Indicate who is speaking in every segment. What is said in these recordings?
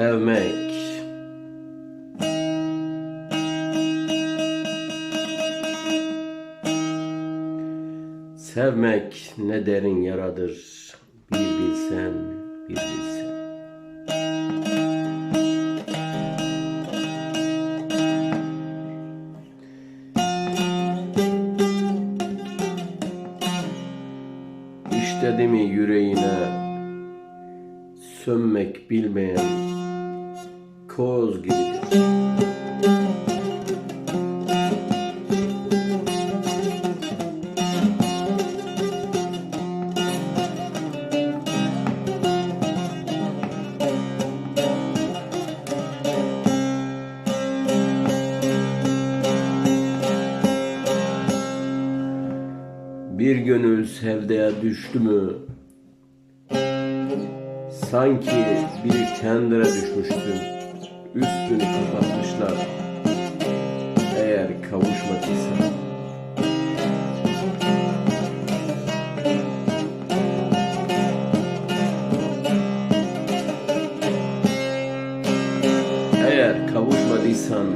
Speaker 1: Sevmek. Sevmek ne derin yaradır. Bir bilsen, bir bilsen sevdaya düştü mü? Sanki bir kendine düşmüştün. Üstünü kapatmışlar. Eğer kavuşmadıysa. Eğer kavuşmadıysan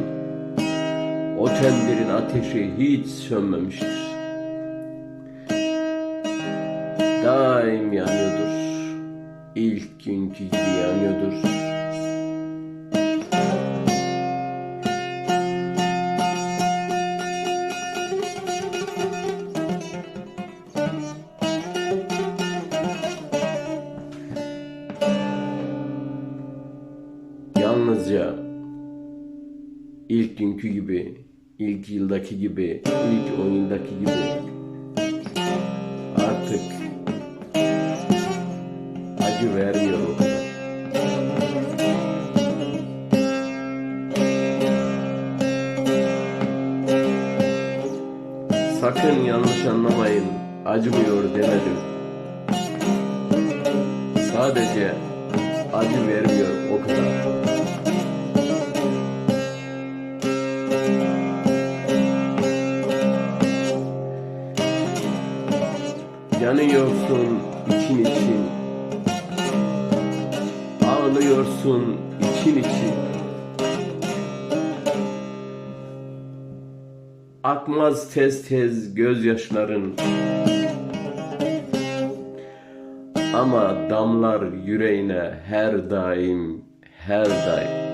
Speaker 1: O tendirin ateşi hiç sönmemiştir İlk günkü gibi yanıyordur. Yalnızca ilk günkü gibi, ilk yıldaki gibi, ilk on yıldaki gibi acımıyor demedim. Sadece acı vermiyor o kadar. Yanıyorsun için için Ağlıyorsun için için Akmaz tez tez gözyaşların. Ama damlar yüreğine her daim her daim.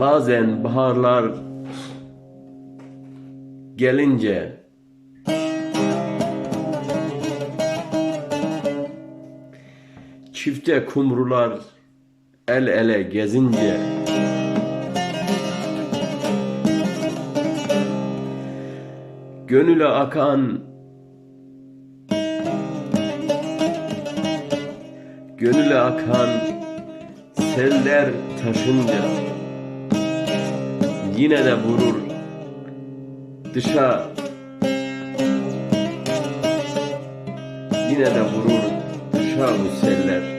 Speaker 1: Bazen baharlar gelince çifte kumrular el ele gezince gönüle akan gönüle akan seller taşınca yine de vurur dışa yine de vurur dışa bu seller.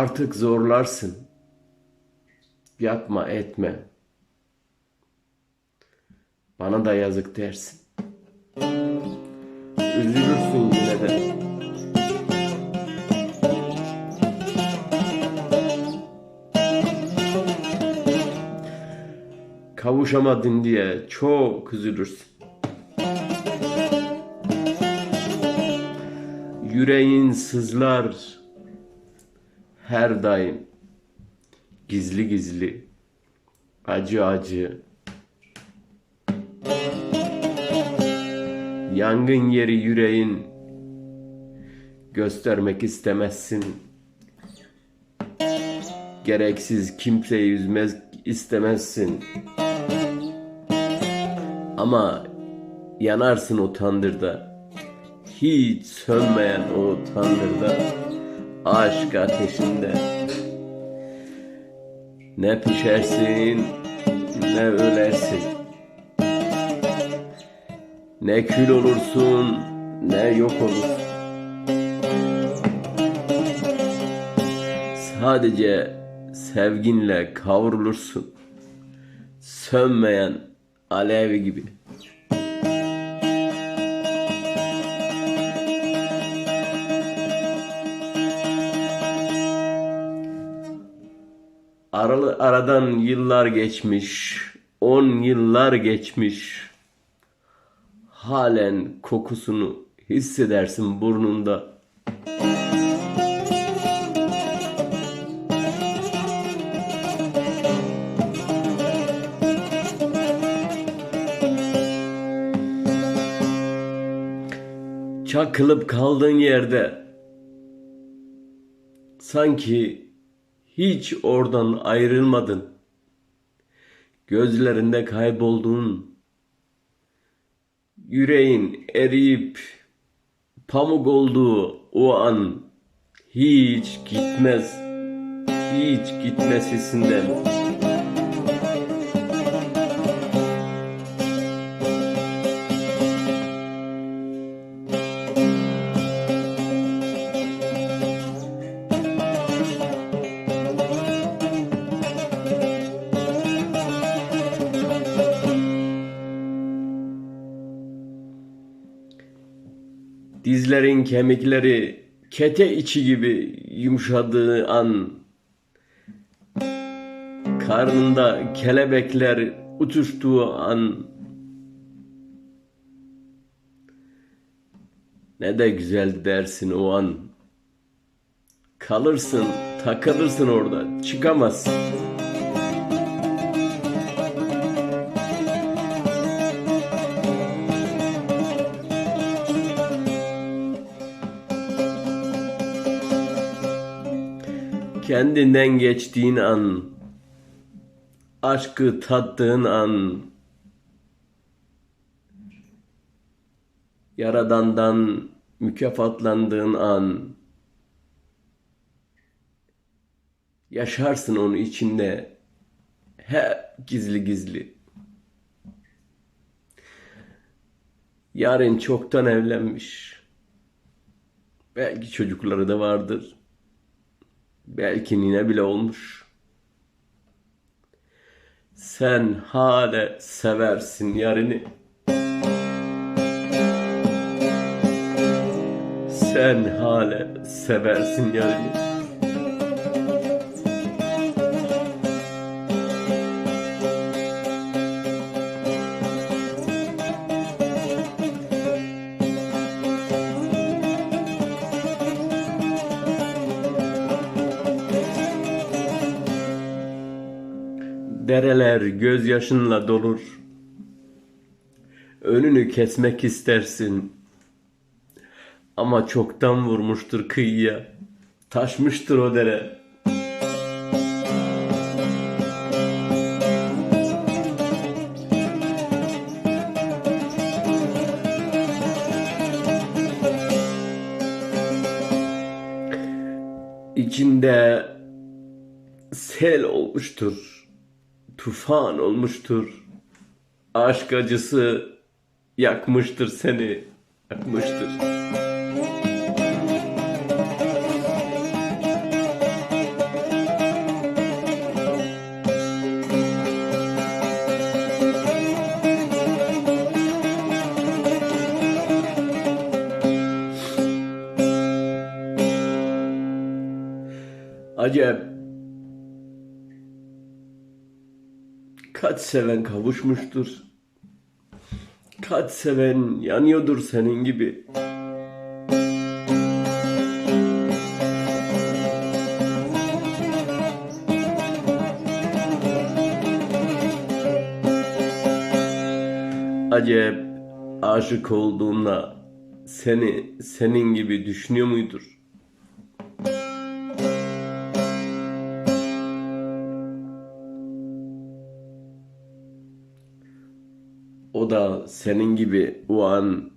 Speaker 1: Artık zorlarsın. Yapma etme. Bana da yazık dersin. Üzülürsün yine de. Kavuşamadın diye çok üzülürsün. Yüreğin sızlar her daim gizli gizli acı acı Yangın yeri yüreğin göstermek istemezsin. Gereksiz kimseyi üzmez istemezsin. Ama yanarsın o tandırda. Hiç sönmeyen o tandırda. Aşk ateşinde. Ne pişersin ne ölersin. Ne kül olursun ne yok olursun. Sadece sevginle kavrulursun. Sönmeyen alev gibi. Aralı, aradan yıllar geçmiş, on yıllar geçmiş. Halen kokusunu hissedersin burnunda. Çakılıp kaldığın yerde sanki hiç oradan ayrılmadın. Gözlerinde kaybolduğun, yüreğin eriyip pamuk olduğu o an hiç gitmez, hiç gitmez hissinden. Dizlerin kemikleri kete içi gibi yumuşadığı an Karnında kelebekler uçuştuğu an Ne de güzel dersin o an Kalırsın, takılırsın orada, çıkamazsın. Kendinden geçtiğin an, aşkı tattığın an, Yaradan'dan mükafatlandığın an, yaşarsın onu içinde, hep gizli gizli. Yarın çoktan evlenmiş. Belki çocukları da vardır. Belki nine bile olmuş. Sen hala seversin yarını. Sen hala seversin yarını. Dereler gözyaşınla dolur. Önünü kesmek istersin. Ama çoktan vurmuştur kıyıya. Taşmıştır o dere. İçinde sel olmuştur. Tufan olmuştur. Aşk acısı yakmıştır seni. Yakmıştır. Acep kaç seven kavuşmuştur. Kaç seven yanıyordur senin gibi. Acep aşık olduğunda seni senin gibi düşünüyor muydur? O da senin gibi o an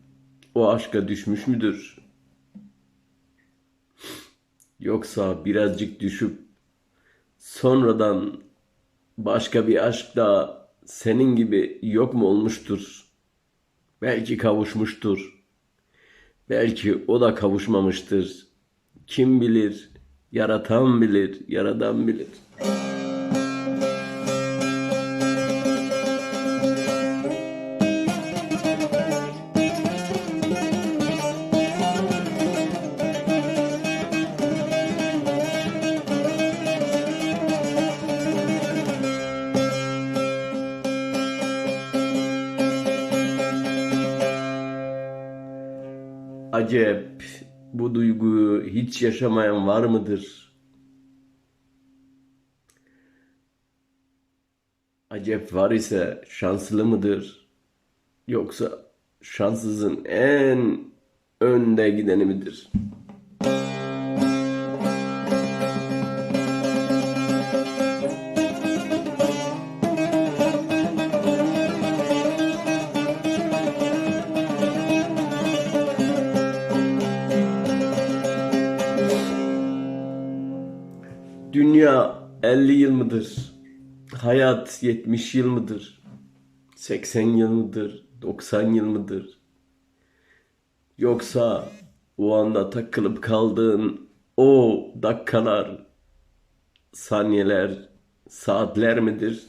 Speaker 1: o aşka düşmüş müdür? Yoksa birazcık düşüp sonradan başka bir aşk da senin gibi yok mu olmuştur? Belki kavuşmuştur. Belki o da kavuşmamıştır. Kim bilir? Yaratan bilir, yaradan bilir. Acep, bu duyguyu hiç yaşamayan var mıdır? Acep var ise şanslı mıdır? Yoksa şanssızın en önde gideni midir? Hayat 70 yıl mıdır? 80 yıl mıdır? 90 yıl mıdır? Yoksa o anda takılıp kaldığın o dakikalar, saniyeler, saatler midir?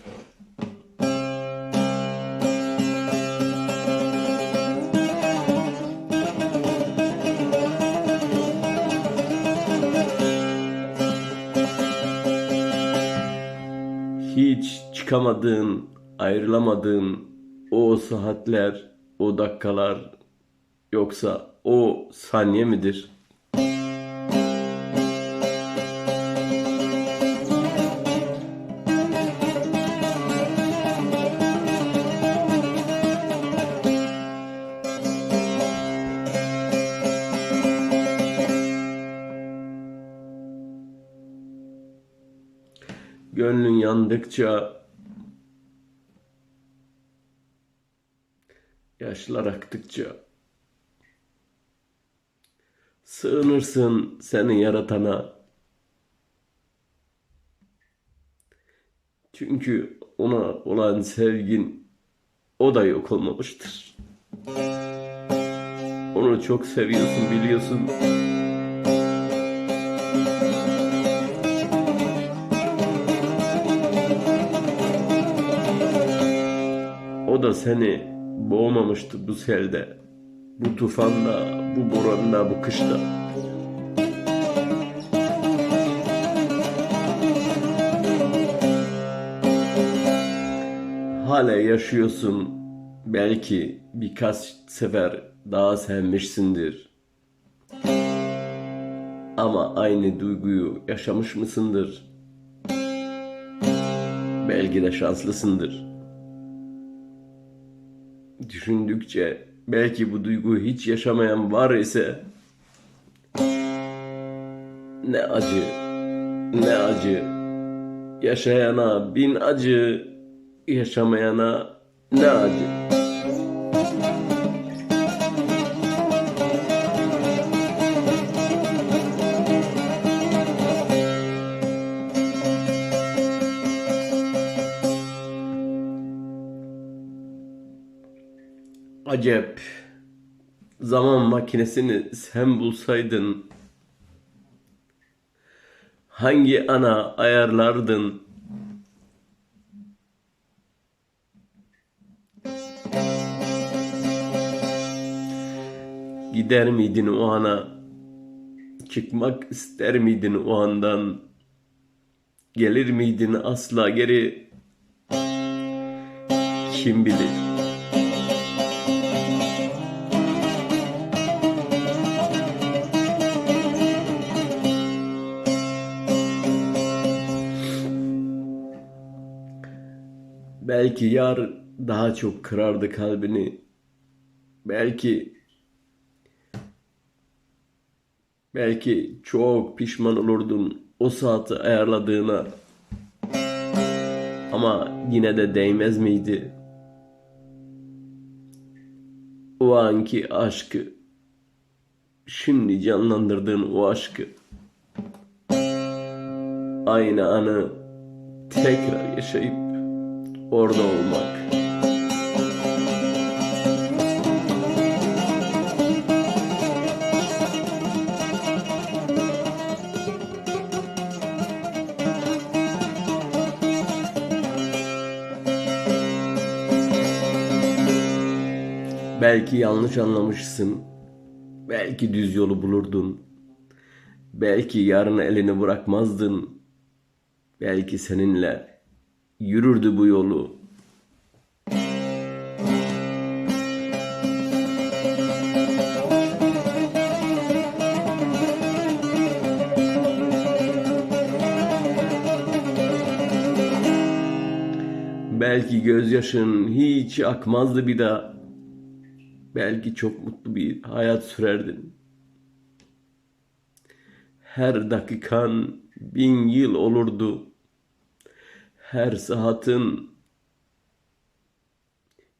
Speaker 1: Çıkamadığın, ayrılamadığın o saatler, o dakikalar yoksa o saniye midir? Gönlün yandıkça yaşlar aktıkça sığınırsın seni yaratana. Çünkü ona olan sevgin o da yok olmamıştır. Onu çok seviyorsun biliyorsun. O da seni boğmamıştı bu selde, bu tufanda, bu boranda, bu kışta. Hala yaşıyorsun. Belki birkaç sefer daha sevmişsindir. Ama aynı duyguyu yaşamış mısındır? Belki de şanslısındır. Düşündükçe belki bu duyguyu hiç yaşamayan var ise ne acı, ne acı. Yaşayana bin acı, yaşamayana ne acı. Acep, zaman makinesini sen bulsaydın, hangi ana ayarlardın? Gider miydin o ana? Çıkmak ister miydin o andan? Gelir miydin asla geri? Kim bilir? Belki yar daha çok kırardı kalbini. Belki belki çok pişman olurdun o saati ayarladığına. Ama yine de değmez miydi? O anki aşkı, şimdi canlandırdığın o aşkı, aynı anı tekrar yaşayıp orada olmak. Belki yanlış anlamışsın. Belki düz yolu bulurdun. Belki yarın elini bırakmazdın. Belki seninle yürürdü bu yolu. Belki gözyaşın hiç akmazdı bir daha. Belki çok mutlu bir hayat sürerdin. Her dakikan bin yıl olurdu. Her saatin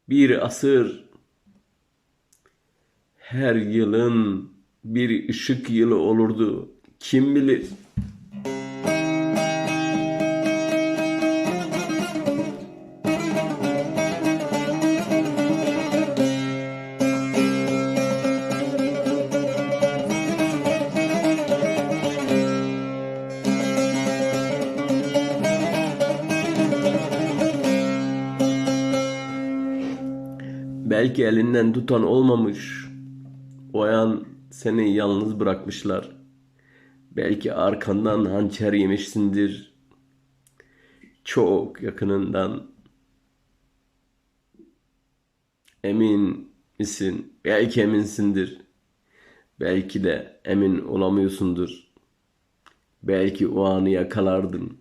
Speaker 1: bir asır. Her yılın bir ışık yılı olurdu. Kim bilir? Belki elinden tutan olmamış. O an seni yalnız bırakmışlar. Belki arkandan hançer yemişsindir. Çok yakınından. Emin misin? Belki eminsindir. Belki de emin olamıyorsundur. Belki o anı yakalardın.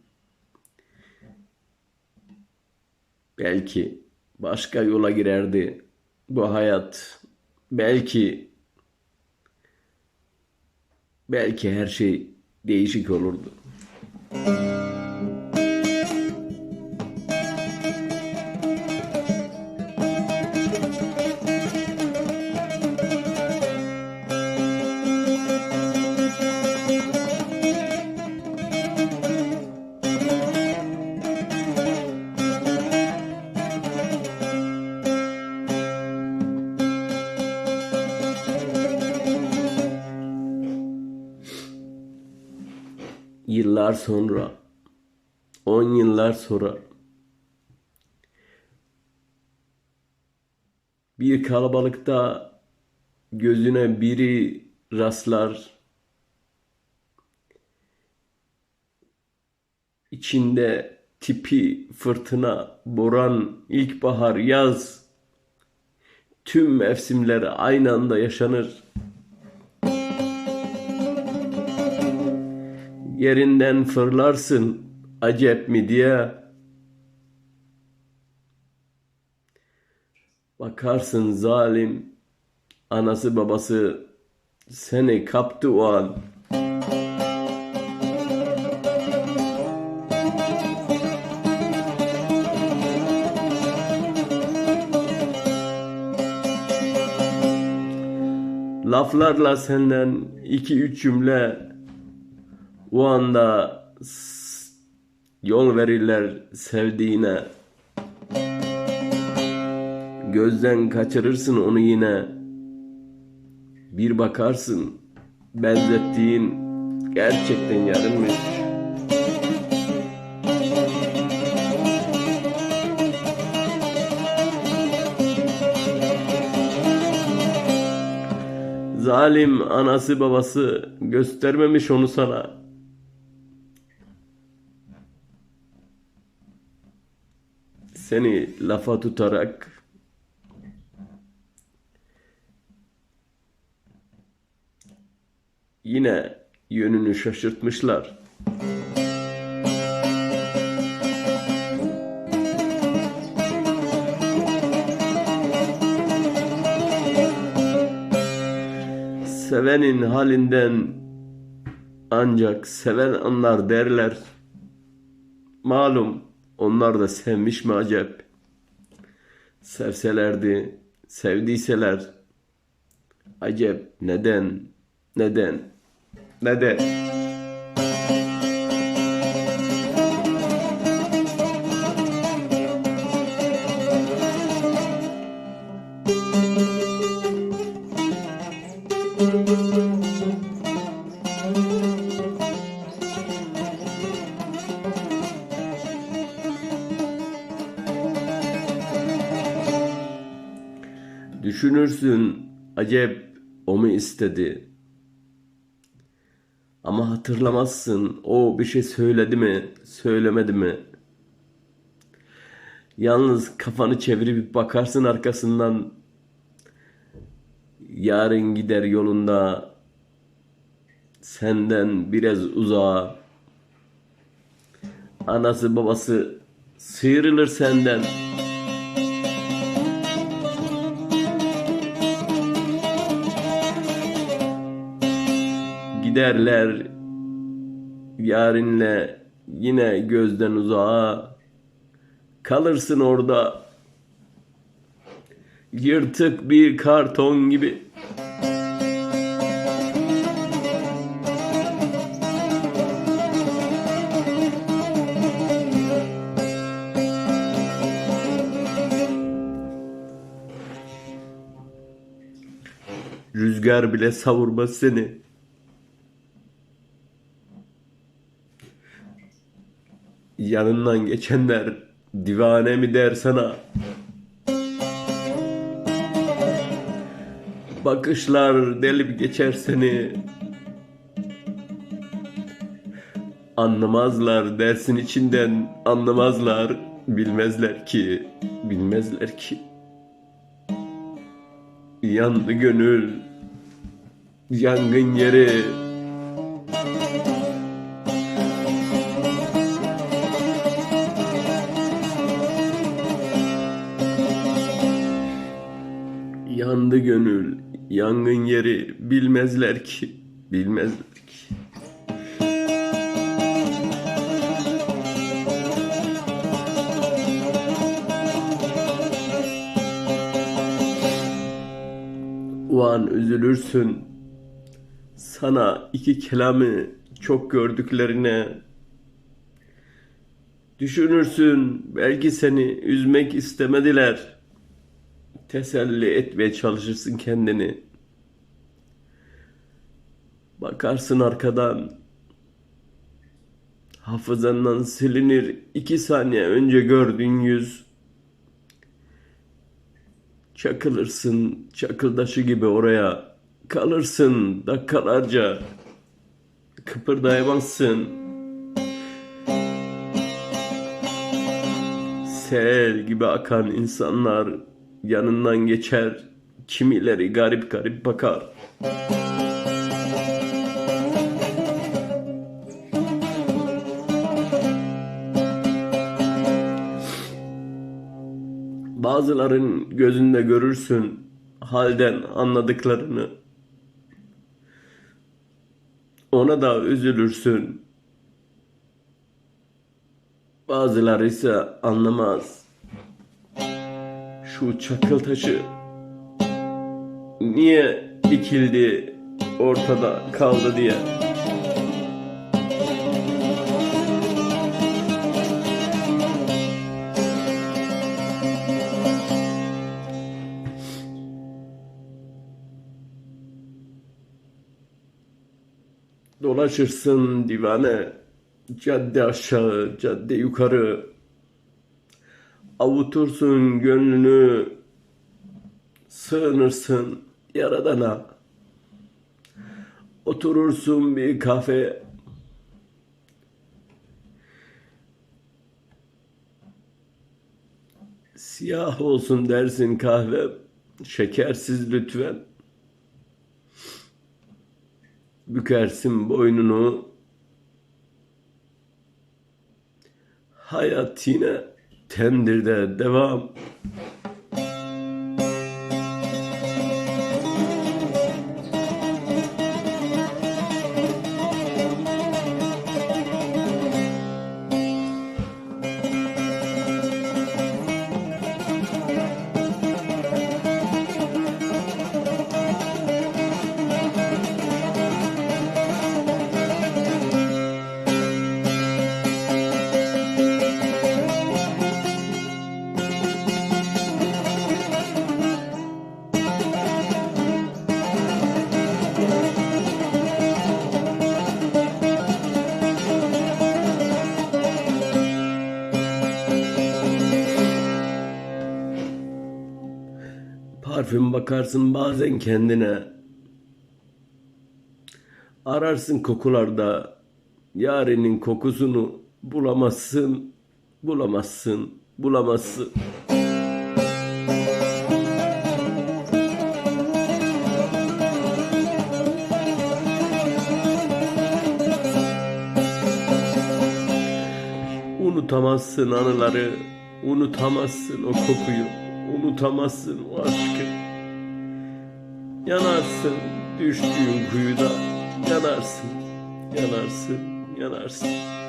Speaker 1: Belki başka yola girerdi bu hayat. Belki belki her şey değişik olurdu. Sonra, on yıllar sonra bir kalabalıkta gözüne biri rastlar. İçinde tipi fırtına, boran, ilkbahar, yaz tüm mevsimler aynı anda yaşanır. Yerinden fırlarsın acep mi diye. Bakarsın zalim anası babası seni kaptı o an. Laflarla senden iki üç cümle o anda yol verirler sevdiğine. Gözden kaçırırsın onu yine. Bir bakarsın benzettiğin gerçekten yarınmış. Zalim anası babası göstermemiş onu sana. Seni lafa tutarak yine yönünü şaşırtmışlar. Sevenin halinden ancak seven anlar derler. Malum onlar da sevmiş mi acep? Sevselerdi, sevdiyseler. Acep neden, neden, neden? İstedi? Ama hatırlamazsın o bir şey söyledi mi, söylemedi mi? Yalnız kafanı çevirip bakarsın arkasından. Yarın gider yolunda senden biraz uzağa. Anası babası sıyrılır senden. Giderler yarinle yine gözden uzağa. Kalırsın orada yırtık bir karton gibi. Rüzgar bile savurmaz seni. Yanından geçenler divane mi der sana? Bakışlar delip geçer seni. Anlamazlar dersin içinden anlamazlar bilmezler ki bilmezler ki yandı gönül yangın yeri yandı gönül yangın yeri bilmezler ki bilmezler ki O üzülürsün. Sana iki kelamı çok gördüklerine düşünürsün. Belki seni üzmek istemediler. Teselli etmeye çalışırsın kendini. Bakarsın arkadan. Hafızandan silinir iki saniye önce gördüğün yüz. Çakılırsın çakıldaşı gibi oraya. Kalırsın dakikalarca. Kıpırdayamazsın. Sel gibi akan insanlar yanından geçer. Kimileri garip garip bakar. Bazıların gözünde görürsün halden anladıklarını. Ona da üzülürsün. Bazıları ise anlamaz. Şu çakıl taşı niye dikildi ortada kaldı diye. Dolaşırsın divane, cadde aşağı, cadde yukarı. Avutursun gönlünü, sığınırsın yaradana. Oturursun bir kafe. Siyah olsun dersin kahve, şekersiz lütfen. Bükersin boynunu. Hayat yine tendirde devam. Bakarsın bazen kendine. Ararsın kokularda yarinin kokusunu bulamazsın, bulamazsın, bulamazsın. Unutamazsın anıları, unutamazsın o kokuyu, unutamazsın o aşkı. Yanarsın düştüğün kuyuda, yanarsın, yanarsın, yanarsın.